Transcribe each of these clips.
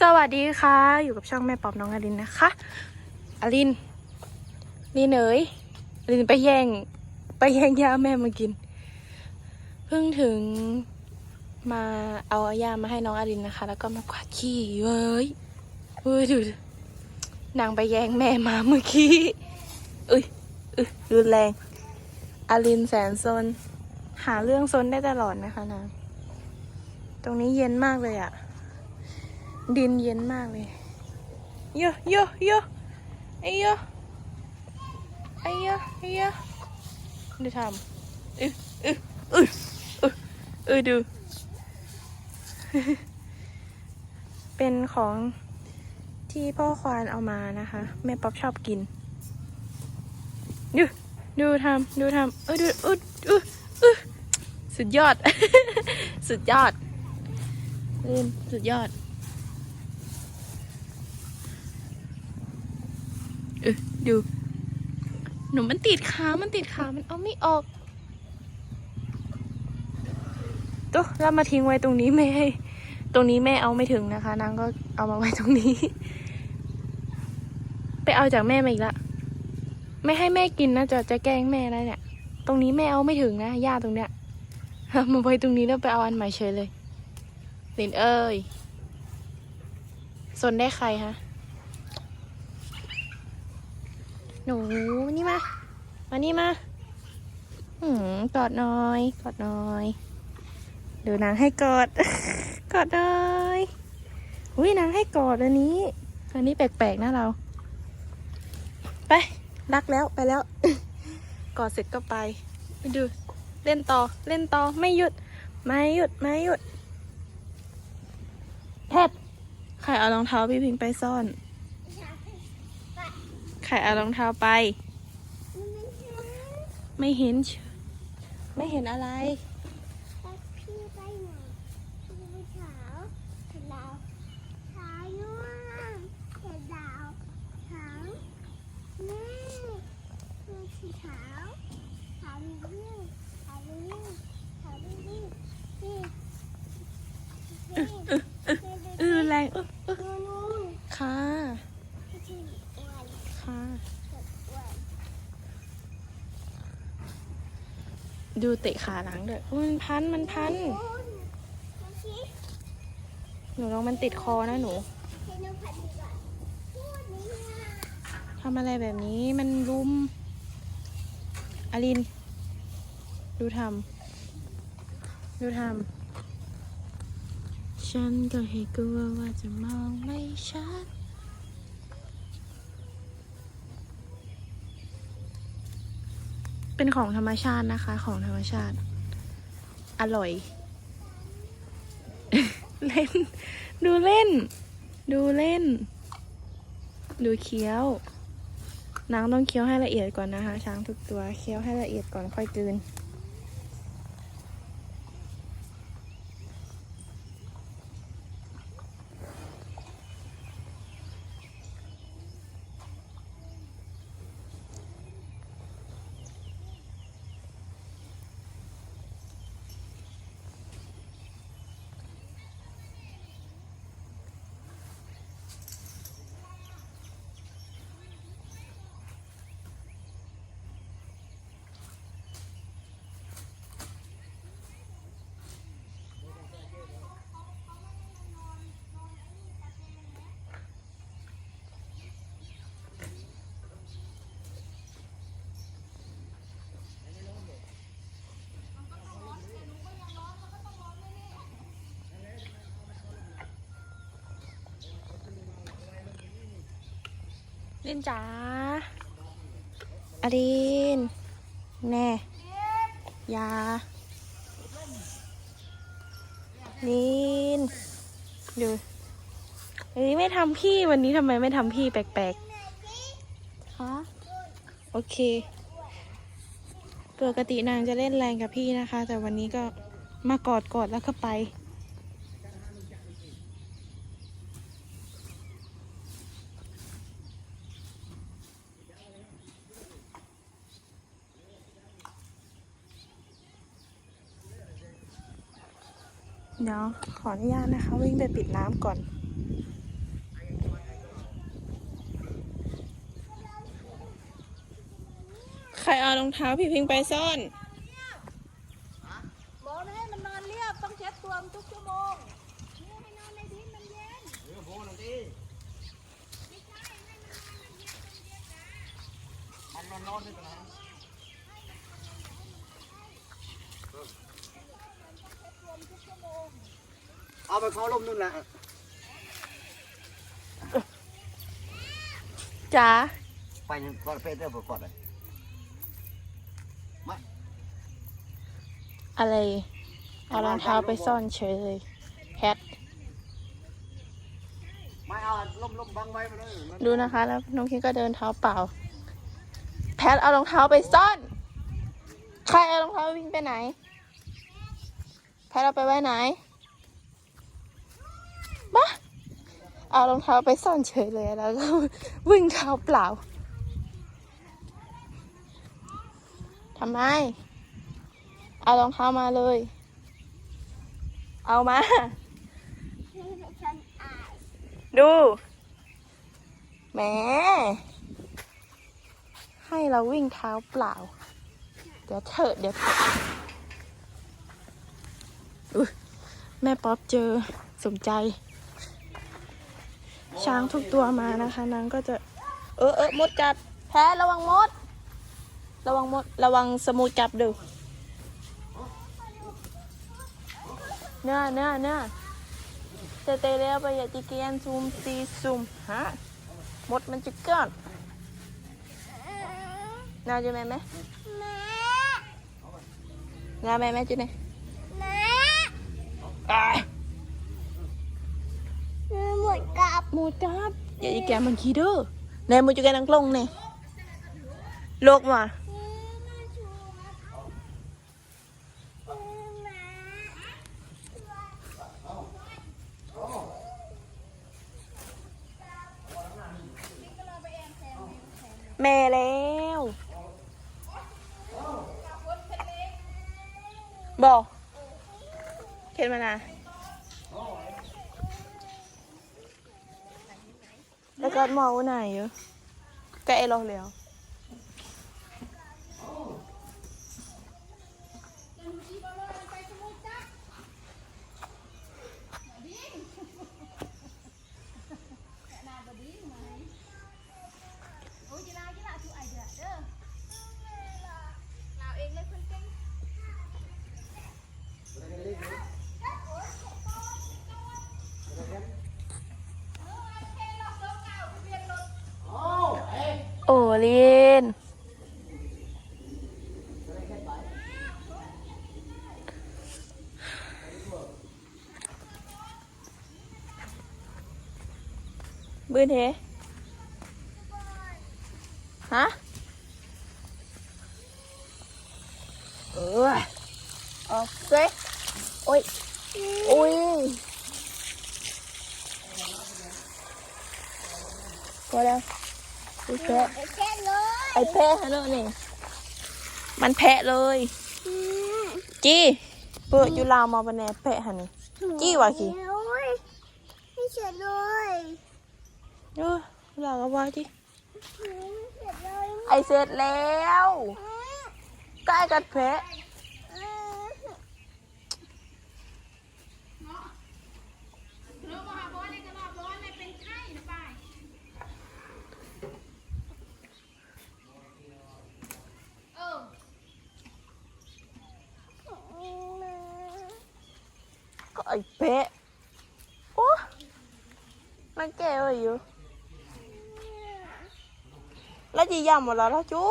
สวัสดีค่ะ อยู่กับช่องแม่ปอบน้องอลินนะคะอลินนี่เนยอลินไปแย่ง ไปแย่งยาแม่มากิน เพิ่งถึงมาเอายามาให้น้องอลินนะคะ แล้วก็มากวาดขี้เว้ยเว้ยดูนางไปแย่งแม่มาเมื่อกี้อุ้ยอุ้ยรุนแรงอลินแสนซนหาเรื่องซนได้ตลอดนะคะนาตรงนี้เย็นมากเลยอะ ดินเย็นมากเลยเยอะเยอะเยอะไอ้เยอะไอ้เยอะไอ้เยอะดูทำอึอึอึอึอึดู เป็นของที่พ่อควานเอามานะคะ แม่ป๊อปชอบกิน ดูดูทำดูทำเออดูอึดอึอึสุดยอด สุดยอดเล่นสุดยอด เออดู หนูมันติดขา มันติดขา มันเอาไม่ออกตัวเรามาทิ้งไว้ตรงนี้แม่ตรงนี้แม่เอาไม่ถึงนะคะ นางก็เอามาไว้ตรงนี้ ไปเอาจากแม่มาอีกละไม่ให้แม่กินนะจะจะแกล้งแม่แล้วเนี่ย ตรงนี้แม่เอาไม่ถึงนะหญ้าตรงเนี้ยมาไว้ตรงนี้แล้วไปเอาอันใหม่เฉยเลยลินเอ้ยสนได้ใครฮะ หนูนี่มา มานี่มาหืมกอดหน่อย กอดหน่อย ดูนางให้กอด กอดหน่อยอุ้ยนางให้กอดอันนี้อันนี้แปลกๆนะเรา ไปรักแล้วไปแล้ว กอดเสร็จก็ไปไปดูเล่นต่อเล่นต่อไม่หยุด ไม่หยุดไม่หยุดแทบใครเอารองเท้าพี่พิงไปซ่อน รเอารองเท้าไป ไม่เห็นเฉยไม่เห็นอะไร พี่ไปไหนพี่ไปเช้าเห็นดาวเช้ายุ่งเห็นดาวเช้าแม่ดูสีขาวขาวนิ่งขาวนิ่งขาวนิ่งนี่นี่ เออแรงเออเออ ดูนู่น ค่ะ พี่ที่อ้วน ค่ะ อ้วน ดูเตะขาหลังด้วยอุ๊ยมันพัน มันพัน หนูลองมันติดคอนะหนูทำอะไรแบบนี้มันรุมอลิน ดูทำดูทำฉันก็ให้กลัวว่าจะมองไม่ชัด เป็นของธรรมชาตินะคะ ของธรรมชาติ อร่อย เล่น ดูเล่น ดูเล่น ดูเคี้ยว นางต้องเคี้ยวให้ละเอียดก่อนนะคะ ช้างทุกตัว เคี้ยวให้ละเอียดก่อนค่อยกลืน เล่นจ๋าอดิน แน่ยาลิน ดูเฮ้ยไม่ทำพี่วันนี้ทำไมไม่ทำพี่แปลกๆ ฮะ โอเค ปกตินางจะเล่นแรงกับพี่นะคะ แต่วันนี้ก็มากอดกอดแล้วก็ไป เดี๋ยวขออนุญาตนะคะ วิ่งไปปิดน้ำก่อนใครเอารองเท้าพี่พิงไปซ่อนบอกม่ให้มันนอนเรียบต้องเช็ดตัวทุกชั่วโมงเนี่นอนในดินมันเย็นอนดิไม่ใช่ให้มันนอนมันเย็มันเย็นนะมันนอนด้วยกันาไปเขาลมนู่นแหละจ๋าไปยังก่อนเฟซเดอร์ก่อนเลยอะไร เอารองเท้าไปซ่อนเฉยเลยแพทไม่เอาลมลมบังไว้ไปเลยดูนะคะ แล้วน้องคิงก็เดินเท้าเปล่า แพทเอารองเท้าไปซ่อน ใครเอารองเท้าวิ่งไปไหน แพทเอาไปไว้ไหน มาเอารองเท้าไปซ่อนเฉยเลยแล้วก็วิ่งเท้าเปล่าทำไม เอารองเท้ามาเลย เอามา ดูแหมให้เราวิ่งเท้าเปล่า เดี๋ยวเถอะเดี๋ยวแม่ป๊อปเจอสมใจ ช้างทุกตัวมานะคะ นางก็จะ เออเออมดกัดแพ้ระวังมด ระวังมด ระวังสมูจับดูเนื้อเนื้อเนื้อเตเตเรียไปอย่าจิเกียนซูมซีซูมฮะหมดมันจะเกินน่าจะแม่ไหมแม่น่าแม่ไหมจุเนี่ยแม่อ่าหม ดกับหมูจับอย่าจิแกยนมันคีเด้อแน่มูจะแกนังลงเนี่ยโลกมาแม่แล้วบอกเข็นมานะแล้ว ก็มองว่าไหนอยู่แกล้เราแล้วโอ้ลินบืนเฮฮะเออออกเซ่โอ้ยโอ้ยพอแล้ว ไอ้แพะแค่เลยไอ้แพะฮะเนอะนี่ มันแพะเลย จี้เปิดอยู่ลาวมาบันแหนแพะฮะนี่ จี้ว่ะขี้โอ้ยไม่เฉยเลยเออลาวก็ว่าจี้ไม่เฉยเลยไอเสร็จแล้วใกล้กัดแพะ อ้แพะโอ้มันแก่ไว้อยู่ แล้วจีย่ำหมดแล้วล่ะจู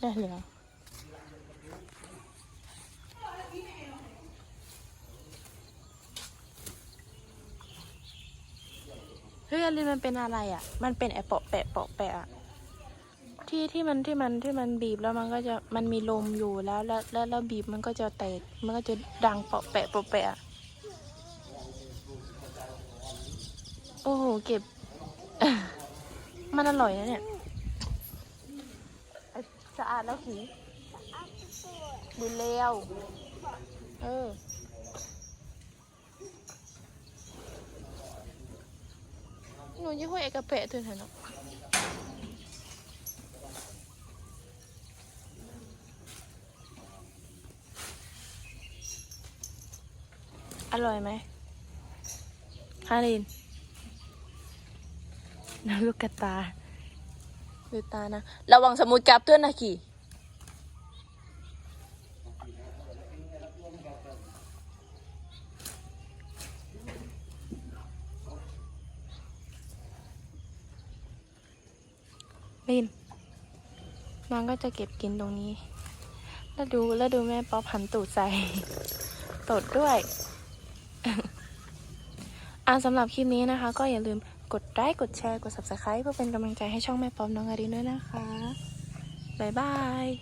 ได้แล้วเฮ้ยอลินมันเป็นอะไรอะ มันเป็นไอปเปาะแปะเปาะแปะอะ ที่ที่มันที่มันที่มันบีบแล้วมันก็จะมันมีลมอยู่แล้วแล้วแล้วบีบมันก็จะแตกมันก็จะดังเปาะแปะเปาะแปะโอ้โหเก็บ มันอร่อยนะเนี่ยสะอาดแล้วสีดูเลวเออหนูยี่ห้อเอกระเปะตัวไหนเนาะ อร่อยไหมฮารินน้ำลูกกระตาดูตานะ ระวังสมุดจับตัวนะกี่ลินน้องก็จะเก็บกินตรงนี้ แล้วดูแล้วดูแม่ป๊อปหันตูดใส่ตดด้วย อ่าสำหรับคลิปนี้นะคะ ก็อย่าลืมกดไลค์กดแชร์ กด subscribe เพื่อเป็นกำลังใจให้ช่องแม่ปอมน้องอารินด้วยนะคะ บ๊ายบาย